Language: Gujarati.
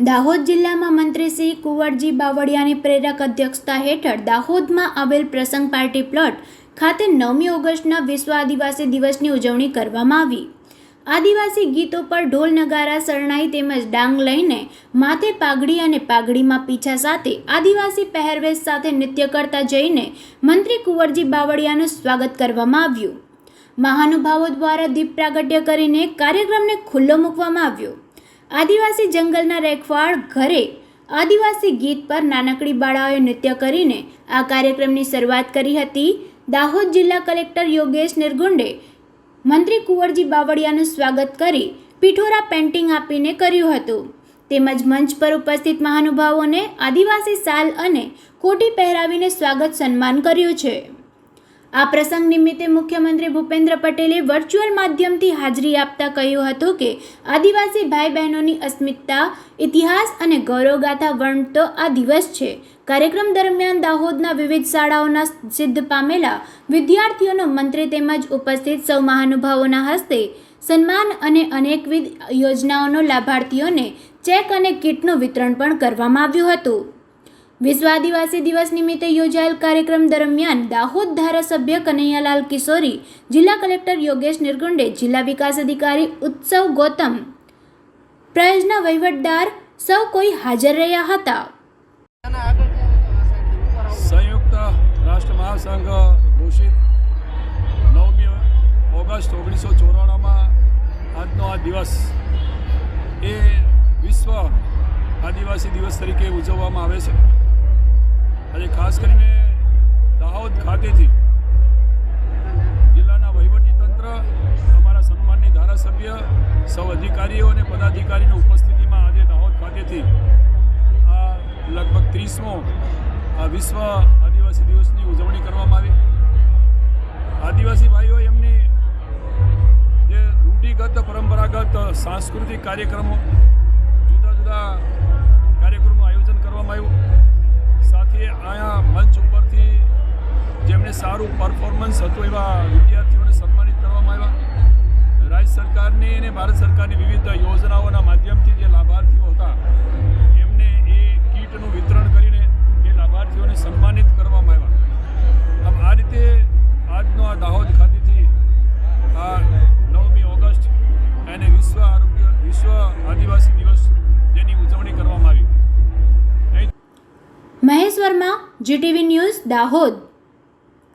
દાહોદ જિલ્લામાં મંત્રી શ્રી કુંવરજી બાવળિયાની પ્રેરક અધ્યક્ષતા હેઠળ દાહોદમાં આવેલ પ્રસંગ પાર્ટી પ્લોટ ખાતે નવમી ઓગસ્ટના વિશ્વ આદિવાસી દિવસની ઉજવણી કરવામાં આવી. આદિવાસી ગીતો પર ઢોલ નગારા, શરણાઈ તેમજ ડાંગ લઈને માથે પાઘડી અને પાઘડીમાં પીછા સાથે આદિવાસી પહેરવેશ સાથે નૃત્ય કરતા જઈને મંત્રી કુંવરજી બાવળિયાનું સ્વાગત કરવામાં આવ્યું. મહાનુભાવો દ્વારા દીપ પ્રાગટ્ય કરીને કાર્યક્રમને ખુલ્લો મૂકવામાં આવ્યો. આદિવાસી જંગલના રેખવાળ ઘરે આદિવાસી ગીત પર નાનકડી બાળાઓએ નૃત્ય કરીને આ કાર્યક્રમની શરૂઆત કરી હતી. દાહોદ જિલ્લા કલેક્ટર યોગેશ નિર્ગુંડે મંત્રી કુંવરજી બાવળિયાનું સ્વાગત કરી પિઠોરા પેન્ટિંગ આપીને કર્યું હતું. તેમજ મંચ પર ઉપસ્થિત મહાનુભાવોને આદિવાસી સાલ અને કોટી પહેરાવીને સ્વાગત સન્માન કર્યું છે. આ પ્રસંગ નિમિત્તે મુખ્યમંત્રી ભૂપેન્દ્ર પટેલે વર્ચ્યુઅલ માધ્યમથી હાજરી આપતા કહ્યું હતું કે, આદિવાસી ભાઈ બહેનોની અસ્મિતતા ઇતિહાસ અને ગૌરવગાથા વર્ણતો આ દિવસ છે. કાર્યક્રમ દરમિયાન દાહોદના વિવિધ શાળાઓના સિદ્ધ પામેલા વિદ્યાર્થીઓનો મંત્રી તેમજ ઉપસ્થિત સૌ મહાનુભાવોના હસ્તે સન્માન અને અનેકવિધ યોજનાઓનો લાભાર્થીઓને ચેક અને કીટનું વિતરણ પણ કરવામાં આવ્યું હતું. વિશ્વ આદિવાસી દિવસ નિમિત્તે યોજાયેલ કાર્યક્રમ દરમિયાન દાહોદ ધારાસભ્ય કનૈયાલાલ કિશોરી, જિલ્લા કલેક્ટર યોગેશ નિર્ગુંડે, જિલ્લા વિકાસ અધિકારી ઉત્સવ ગૌતમ, પ્રયોજના વહીવટદાર સૌ કોઈ હાજર રહ્યા હતા. સંયુક્ત રાષ્ટ્ર મહાસંઘ ઘોષિત નવમી ઓગસ્ટ ઓગણીસો ચોરાણુંમાં આજનો આ દિવસ એ વિશ્વ આદિવાસી દિવસ તરીકે ઉજવવામાં આવે છે. ખાસ કરીને દાહોદ ખાતેથી જિલ્લાના તંત્ર, અમારા સન્માનની ધારાસભ્ય, સૌ અધિકારીઓ અને પદાધિકારીની ઉપસ્થિતિમાં આજે દાહોદ ખાતેથી આ લગભગ ત્રીસમો આ વિશ્વ આદિવાસી દિવસની ઉજવણી કરવામાં આવી. આદિવાસી ભાઈઓ, એમની જે રૂઢિગત, પરંપરાગત, સાંસ્કૃતિક કાર્યક્રમો સારું પરફોર્મન્સ હતું એવા વિદ્યાર્થીઓને સન્માનિત કરવામાં આવ્યા. રાજ્ય સરકારની અને ભારત સરકારની વિવિધ યોજનાઓના માધ્યમથી જે લાભાર્થીઓ હતા, એમને એ કીટનું વિતરણ કરીને એ લાભાર્થીઓને સન્માનિત કરવામાં આવ્યા. આમ આ રીતે આજનો આ દાહોદ ખાતેથી આ નવમી ઓગસ્ટ એને વિશ્વ આરોગ્ય, વિશ્વ આદિવાસી દિવસ જેની ઉજવણી કરવામાં આવી. મહેશ્વરમાં મહેશ વર્મા, જીટીવી ન્યૂઝ, દાહોદ.